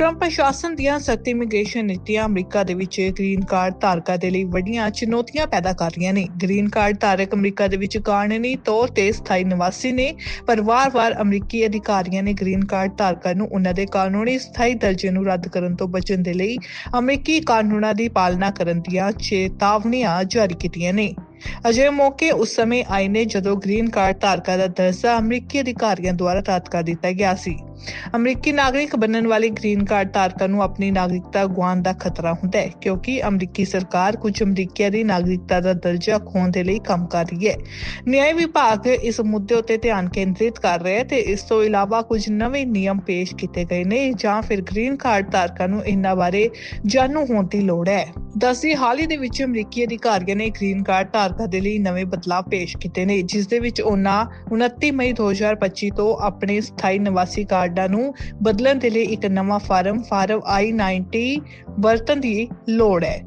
Trump ਪ੍ਰਸ਼ਾਸਨ ਦੀਆਂ ਸਖਤ ਇਮੀਗ੍ਰੇਸ਼ਨ ਨੀਤੀਆਂ ਅਮਰੀਕਾ ਦੇ ਵਿੱਚ ਗ੍ਰੀਨ ਕਾਰਡ ਧਾਰਕਾਂ ਦੇ ਲਈ ਵੱਡੀਆਂ ਚੁਣੌਤੀਆਂ ਪੈਦਾ ਕਰ ਰਹੀਆਂ ਨੇ। ਗ੍ਰੀਨ ਕਾਰਡ ਧਾਰਕ ਅਮਰੀਕਾ ਦੇ ਵਿੱਚ ਕਾਨੂੰਨੀ ਤੌਰ ਤੇ ਸਥਾਈ ਨਿਵਾਸੀ ਨੇ, ਪਰ ਵਾਰ-ਵਾਰ ਅਮਰੀਕੀ ਅਧਿਕਾਰੀਆਂ ਨੇ ਗ੍ਰੀਨ ਕਾਰਡ ਧਾਰਕਾਂ ਨੂੰ ਉਹਨਾਂ ਦੇ ਕਾਨੂੰਨੀ ਸਥਾਈ ਦਰਜੇ ਨੂੰ ਰੱਦ ਕਰਨ ਤੋਂ ਬਚਣ ਦੇ ਲਈ ਅਮਰੀਕੀ ਕਾਨੂੰਨਾਂ ਦੀ ਪਾਲਣਾ ਕਰਨ ਦੀਆਂ ਚੇਤਾਵਨੀਆਂ ਜਾਰੀ ਕੀਤੀਆਂ ਨੇ। ਅਜੇ ਮੌਕੇ ਉਸ ਸਮੇਂ ਆਏ ਨੇ ਜਦੋਂ ਗ੍ਰੀਨ ਕਾਰਡ ਧਾਰਕਾਂ ਦਾ ਦਰਜਾ ਅਮਰੀਕੀ ਅਧਿਕਾਰੀਆਂ ਦੁਆਰਾ ਰੱਦ ਕਰ ਦਿੱਤਾ ਗਿਆ ਸੀ। ਅਮਰੀਕੀ ਨਾਗਰਿਕ ਬਣਨ ਵਾਲੇ ਗ੍ਰੀਨ ਕਾਰਡ ਧਾਰਕਾਂ ਨੂੰ ਆਪਣੀ ਨਾਗਰਿਕਤਾ ਗੁਆਉਣ ਦਾ ਖਤਰਾ ਹੁੰਦਾ ਹੈ, ਕਿਉਂਕਿ ਅਮਰੀਕੀ ਸਰਕਾਰ ਕੁਝ ਅਮਰੀਕੀਆਂ ਦੀ ਨਾਗਰਿਕਤਾ ਦਾ ਦਰਜਾ ਖੋਣ ਦੇ ਲਈ ਕੰਮ ਕਰ ਰਹੀ ਹੈ। ਨਿਆਂ ਵਿਭਾਗ ਇਸ ਮੁੱਦੇ ਉੱਤੇ ਧਿਆਨ ਕੇਂਦਰਿਤ ਕਰ ਰਿਹਾ ਹੈ ਤੇ ਇਸ ਤੋਂ ਇਲਾਵਾ ਕੁਝ ਨਵੇਂ ਨਿਯਮ ਪੇਸ਼ ਕੀਤੇ ਗਏ ਨੇ, ਜਾਂ ਫਿਰ ਗ੍ਰੀਨ ਕਾਰਡ ਧਾਰਕਾਂ ਨੂੰ ਇਹਨਾਂ ਬਾਰੇ ਜਾਣੂ ਹੋਣ ਦੀ ਲੋੜ ਹੈ। ਦਸੀ ਹਾਲ ਹੀ ਦੇ ਵਿੱਚ ਅਮਰੀਕੀ ਅਧਿਕਾਰੀਆਂ ਨੇ ਗ੍ਰੀਨ ਕਾਰਡ ਧਾਰਕਾਂ ਦੇ ਲਈ ਨਵੇਂ ਬਦਲਾਅ ਪੇਸ਼ ਕੀਤੇ ਨੇ, ਜਿਸ ਦੇ ਵਿੱਚ ਉਹਨਾਂ 29 ਮਈ 2025 ਤੋਂ ਆਪਣੇ ਸਥਾਈ ਨਿਵਾਸੀ ਕਾਰਡ ਨੂੰ ਬਦਲਣ ਦੇ ਲਈ ਇੱਕ ਨਵਾਂ ਫਾਰਮ ਫਾਰਮ I-90 ਵਰਤਣ ਦੀ ਲੋੜ ਹੈ।